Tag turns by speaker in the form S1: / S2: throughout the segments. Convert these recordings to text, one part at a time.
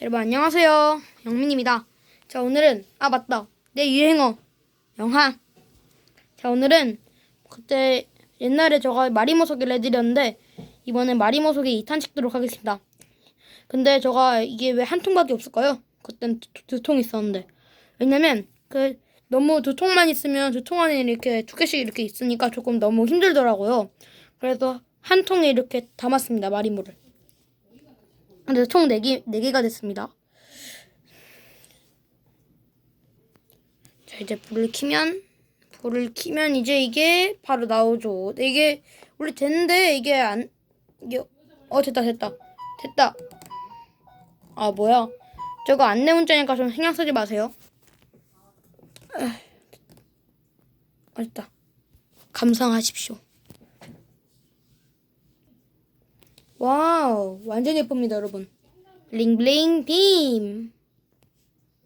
S1: 자, 여러분 안녕하세요. 영민입니다. 자, 오늘은 아 맞다. 내 유행어 영화. 자, 오늘은 그때 옛날에 저가 마리모속이를 해드렸는데 이번엔 마리모속이 2탄 찍도록 하겠습니다. 근데 저가 이게 왜 한 통밖에 없을까요? 그땐 두통 있었는데 왜냐면 그 너무 두 통만 있으면 두 통 안에 이렇게 두 개씩 이렇게 있으니까 조금 너무 힘들더라고요. 그래서 한 통에 이렇게 담았습니다 마리모를. 근데 총 4개, 4개가 됐습니다. 자, 이제 불을 켜면, 불을 켜면 이제 이게 바로 나오죠. 이게, 원래 됐는데, 이게 안, 이게, 어, 됐다, 됐다. 됐다. 아, 뭐야. 저거 안내 문자니까 좀 신경 쓰지 마세요. 아, 됐다. 감상하십시오. 와우, 완전 예쁩니다, 여러분. 블링블링 빔.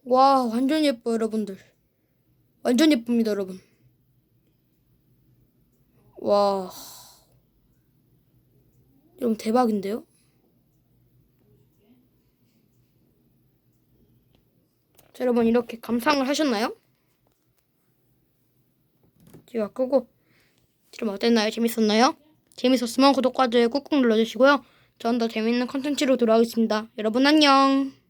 S1: 와, 완전 예뻐, 여러분들. 완전 예쁩니다, 여러분. 와. 여러분, 대박인데요? 자, 여러분, 이렇게 감상을 하셨나요? 제가 끄고. 여러분, 어땠나요? 재밌었나요? 재밌었으면 구독과 좋아요 꾹꾹 눌러주시고요. 전 더 재밌는 컨텐츠로 돌아오겠습니다. 여러분 안녕.